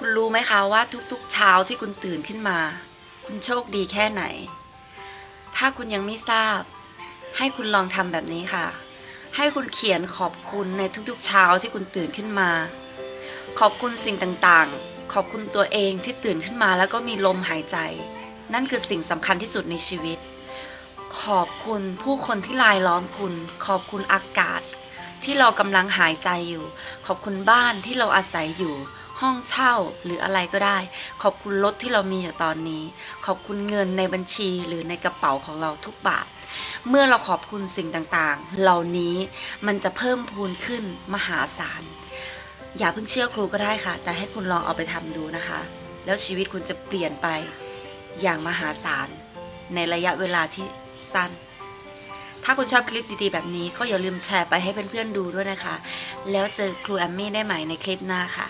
คุณรู้ไหมคะว่าทุกๆเช้าที่คุณตื่นขึ้นมา คุณโชคดีแค่ไหน ถ้าคุณยังไม่ทราบ ให้คุณลองทำแบบนี้ค่ะ ให้คุณเขียนขอบคุณในทุกๆเช้าที่คุณตื่นขึ้นมา ขอบคุณสิ่งต่างๆ ขอบคุณตัวเองที่ตื่นขึ้นมาแล้วก็มีลมหายใจ นั่นคือสิ่งสำคัญที่สุดในชีวิต ขอบคุณผู้คนที่รายล้อมคุณ ขอบคุณอากาศ ที่เรากำลังหายใจอยู่ ขอบคุณบ้านที่เราอาศัยอยู่ ห้องเช่าหรืออะไรก็ได้ ขอบคุณรถที่เรามีอยู่ตอนนี้ ขอบคุณเงินในบัญชีหรือในกระเป๋าของเราทุกบาท เมื่อเราขอบคุณสิ่งต่างๆ เหล่านี้มันจะเพิ่มพูนขึ้นมหาศาล อย่าเพิ่งเชื่อครูก็ได้ค่ะ แต่ให้คุณลองเอาไปทำดูนะคะ แล้วชีวิตคุณจะเปลี่ยนไปอย่างมหาศาล ในระยะเวลาที่สั้นถ้าคุณชอบคลิปดีๆ แบบนี้ก็อย่าลืมแชร์ไปให้เพื่อนๆดูด้วยนะคะ แล้วเจอครูแอมมี่ได้ใหม่ในคลิปหน้าค่ะ